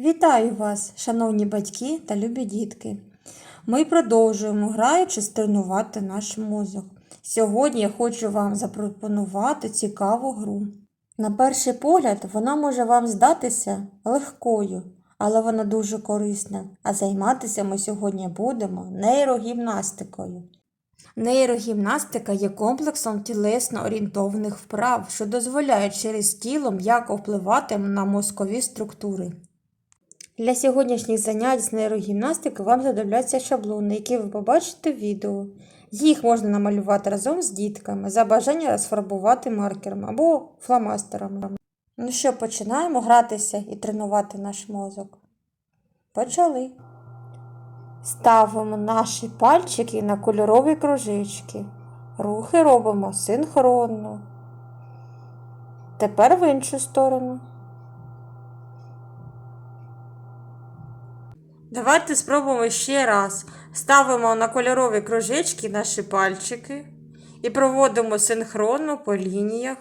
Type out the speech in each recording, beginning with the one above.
Вітаю вас, шановні батьки та любі дітки. Ми продовжуємо, граючись, тренувати наш мозок. Сьогодні я хочу вам запропонувати цікаву гру. На перший погляд, вона може вам здатися легкою, але вона дуже корисна. А займатися ми сьогодні будемо нейрогімнастикою. Нейрогімнастика є комплексом тілесно орієнтованих вправ, що дозволяють через тіло м'яко впливати на мозкові структури. Для сьогоднішніх занять з нейрогімнастики вам знадобляться шаблони, які ви побачите в відео. Їх можна намалювати разом з дітками, за бажання розфарбувати маркером або фломастерами. Ну що, починаємо гратися і тренувати наш мозок. Почали. Ставимо наші пальчики на кольорові кружечки. Рухи робимо синхронно. Тепер в іншу сторону. Давайте спробуємо ще раз. Ставимо на кольорові кружечки наші пальчики і проводимо синхронно по лініях.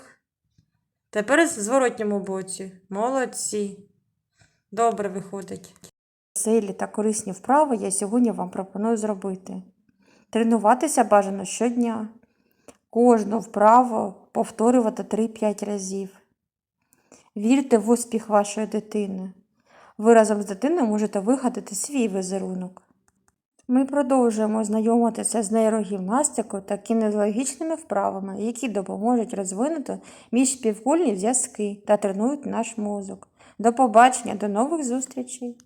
Тепер в зворотньому боці. Молодці. Добре виходить. Силі та корисні вправи я сьогодні вам пропоную зробити. Тренуватися бажано щодня. Кожну вправу повторювати 3-5 разів. Вірте в успіх вашої дитини. Ви разом з дитиною можете вигадати свій візерунок. Ми продовжуємо знайомитися з нейрогімнастикою та кінезологічними вправами, які допоможуть розвинути міжпівкульні зв'язки та тренують наш мозок. До побачення, до нових зустрічей!